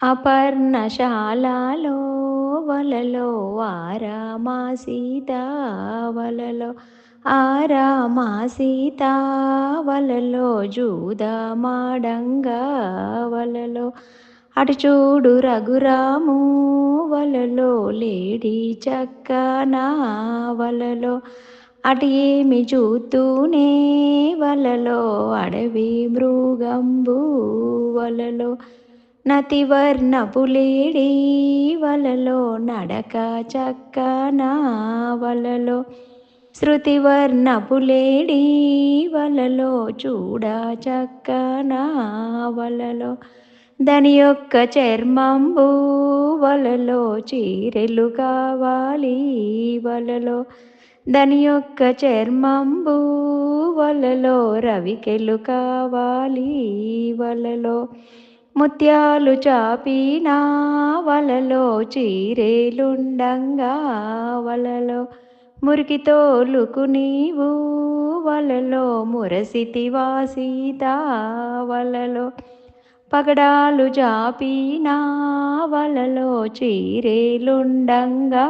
అపర్ణశాలలో వలలో ఆరామా సీత వలలో ఆరామా సీత వలలో జూదమాడంగా వలలో అటు చూడు రఘురాము వలలో లేడీ చక్కనా వలలో అటు ఏమి చూతూనే వలలో అడవి మృగంబు వలలో నతివర్ణపు వలలో నడక చక్కనా వలలో. శృతివర్ణపు వలలో చూడ చక్కనా వలలో. దాని యొక్క చర్మంబు వలలో చీరెలు కావాలి వలలో. దాని యొక్క చర్మంబు వలలో రవికెలు కావాలి వలలో. ముత్యాలు చాపినా వలలో చీరేలుండంగా వలలో మురికితోలుకు నీవు వలలో మురసితివా సీత వలలో పగడాలు చాపినా వలలో చీరేలుండంగా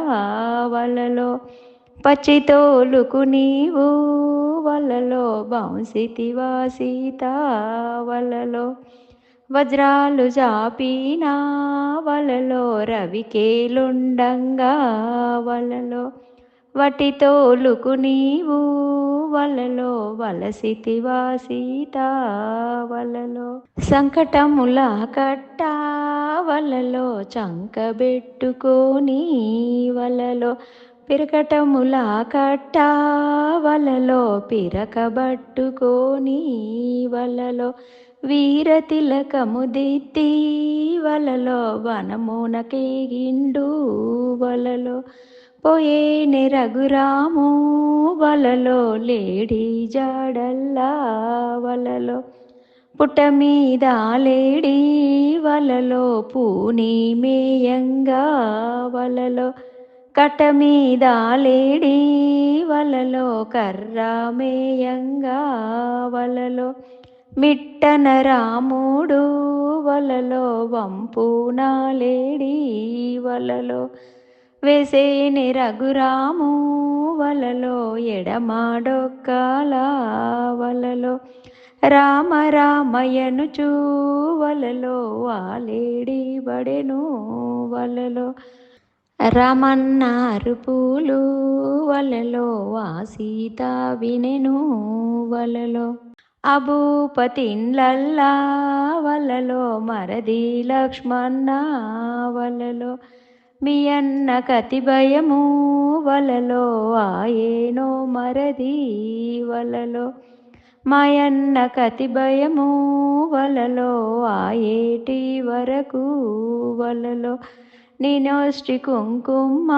వలలో పచ్చితోలుకు నీవు వలలో బౌంసితివా సీత వలలో వజ్రాలు జాపీనా వలలో రవికేలుండంగా వలలో వటితోలుకు నీవు వలలో వలసితివా సీత వలలో సంకటముల కట్ట వలలో చంకబెట్టుకోని వలలో పిరకటముల కట్ట వలలో పిరకబట్టుకోని వలలో వీరతిలకము దిత్తి వలలో వనమునకేగిండు వలలో. పోయేని రఘురాము వలలో లేడీ జాడల్లా వలలో. పుట్ట మీద లేడీ వలలో పూని మేయంగా వలలో. కట్ట మీద లేడీ వలలో కర్ర మేయంగా వలలో. మిట్టన రాముడు వలలో వంపు నాలేడి వలలో. వేసేని రఘురాము వలలో ఎడమాడొక్కల వలలో. రామ రామయ్యను వలలో వాలేడి బడెను వలలో. రమన్నారు పూలు వలలో ఆ సీత వినెను వలలో. అభూపతిన్లల్లా వలలో మరది లక్ష్మణ వలలో మీ అన్న కతి భయము వలలో ఆయేనో మరది వలలో మాయన్న కతి భయము వలలో ఆయేటి వరకు వలలో నినోష్టి కుంకుమ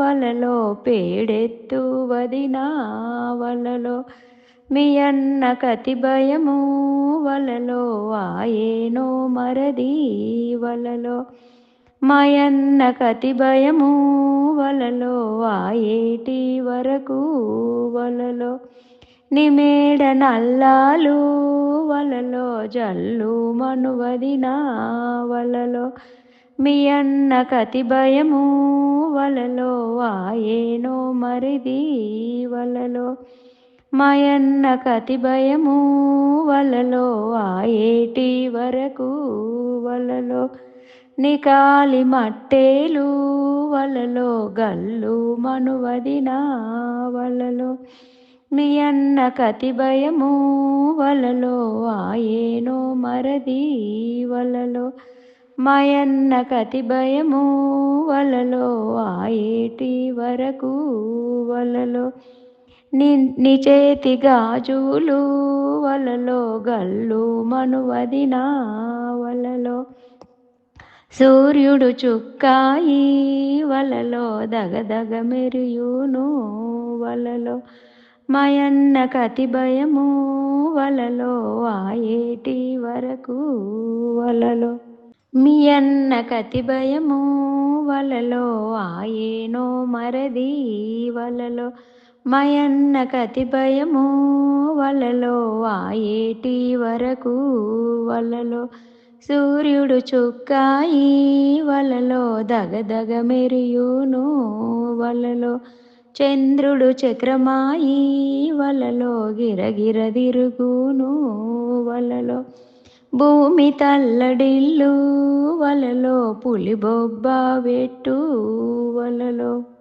వలలో పేడెత్తు వదినా వలలో మీ అన్న కతి భయము వలలో ఆయేనో మరది వలలో. మాయన్న కతి భయము వలలో ఆయేటి వరకు వలలో. నిమేడ నల్లాలు వలలో జల్లు మనువదినా వలలో. మీ అన్న కతి భయము వలలో ఆయేనో మరిది వలలో. మాయన్న కతి భయము వలలో ఆయేటి వరకు వలలో? నికాలి మట్టేలు వలలో గల్లు మనువదినా వలలో. మీ అన్న కతి భయము వలలో ఆయేనో మరది వలలో. మాయన్న కతి భయము వలలో ఆయేటి వరకు వలలో? ని నీ గాజులు వలలో గల్లు మనువదినా వలలో. సూర్యుడు చుక్కాయి వలలో దగదగ మెరియును వలలో. మయన్న కతి భయము వలలో ఆయేటి వరకు వలలో. మియన్న కతి భయము వలలో ఆయేనో మరది వలలో. మయన్న కతి భయము వలలో ఆయేటి వరకు వలలో? సూర్యుడు చుక్కాయి వలలో దగదగ మెరియును వలలో? చంద్రుడు చక్రమాయి వలలో గిరగిర తిరుగును వలలో? భూమి తల్లడిల్లు వలలో పులి వెట్టు వలలో?